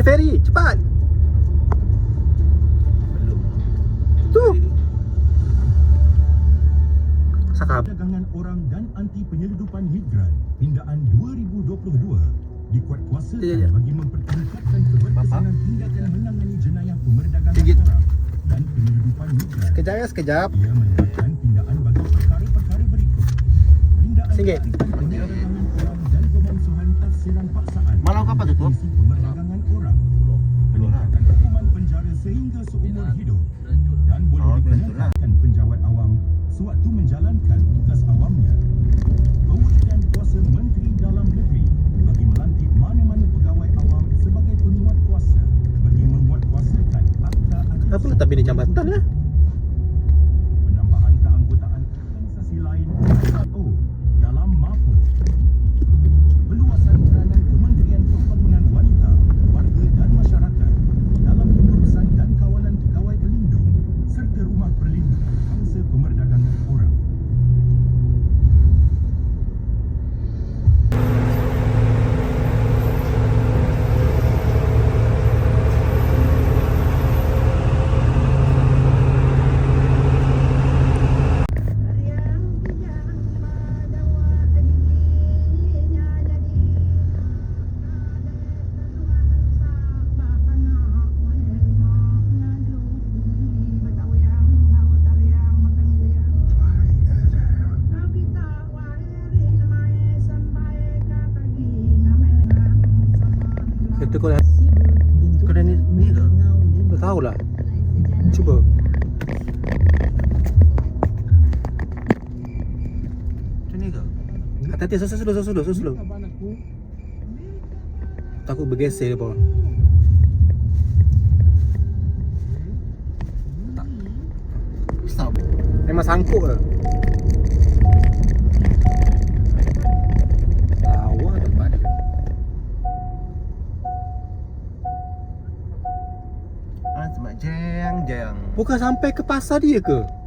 ada ferry. Cepat. Belum. Tu. Sakab Dagangan orang dan anti penyeludupan migran hindaan 2022 Dikuat kuasa ya, ya. ya. bagi mempertingkatkan Keberkesanan tindakan menangani jenayah Pemerdagangan Sikit. orang Dan penyeludupan migran Sekejap ya sekejap. Ia menerapkan pindaan bagi perkara-perkara berikut. Pindaan Sikit. penyeludupan orang Dan pemansuhan tafsiran paksaan. Malau kapal tu tu seumur hidup dan boleh Oh, betul lah. dikenakan penjawat awam sewaktu menjalankan tugas awamnya. Pewujudan kuasa Menteri Dalam Negeri bagi melantik mana-mana pegawai awam sebagai penguat kuasa bagi menguatkuasakan akta adat Kenapa letak bini jambatan ya? Kau dah Kau dah ni, ke? Dah tahu lah. Cuba. Macam ni ke? Hati-hati, slow, slow, slow, slow, slow, slow. Takut bergeser apa Stop. Memang sangkut ke? Bukan sampai ke pasar dia ke?